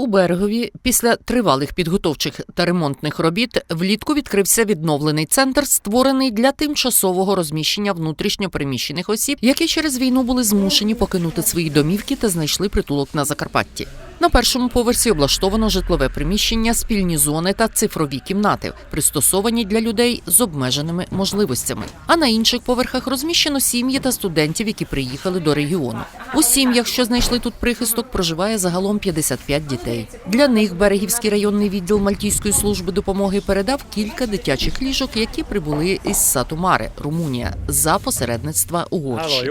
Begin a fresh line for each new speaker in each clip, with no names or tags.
У берегові після тривалих підготовчих та ремонтних робіт влітку відкрився відновлений центр, створений для тимчасового розміщення внутрішньопереміщених осіб, які через війну були змушені покинути свої домівки та знайшли притулок на Закарпатті. На першому поверсі облаштовано житлове приміщення, спільні зони та цифрові кімнати, пристосовані для людей з обмеженими можливостями. А на інших поверхах розміщено сім'ї та студентів, які приїхали до регіону. У сім'ях, що знайшли тут прихисток, проживає загалом 55 дітей. Для них берегівський районний відділ Мальтійської служби допомоги передав кілька дитячих ліжок, які прибули із Сатумари, Румунія, за посередництва Угорщини.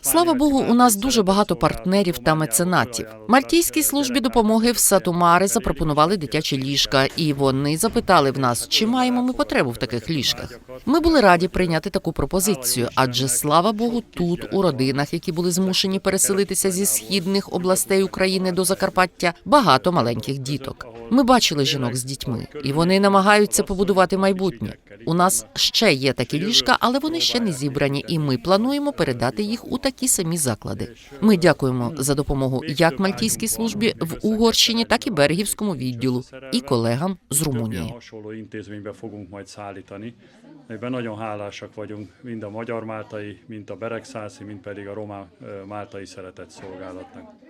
Слава Богу, у нас дуже багато партнерів та меценатів. Мальтійській службі допомоги в Сатумари запропонували дитячі ліжка, і вони запитали в нас, чи маємо ми потребу в таких ліжках. Ми були раді прийняти таку пропозицію, адже слава Богу, тут у родинах, які були змушені переселитися зі східних областей України до Закарпаття, багато маленьких діток. Ми бачили жінок з дітьми, і вони намагаються побудувати майбутнє. У нас ще є такі ліжка, але вони ще не зібрані, і ми плануємо передати їх у такі самі заклади. Ми дякуємо за допомогу як Мальтійській службі в Угорщині, так і Берегівському відділу і колегам з Румунії.
Ebben nagyon hálásak vagyunk mind a magyar máltai, mind a beregszászi, mind pedig a román máltai szeretett szolgálatnak.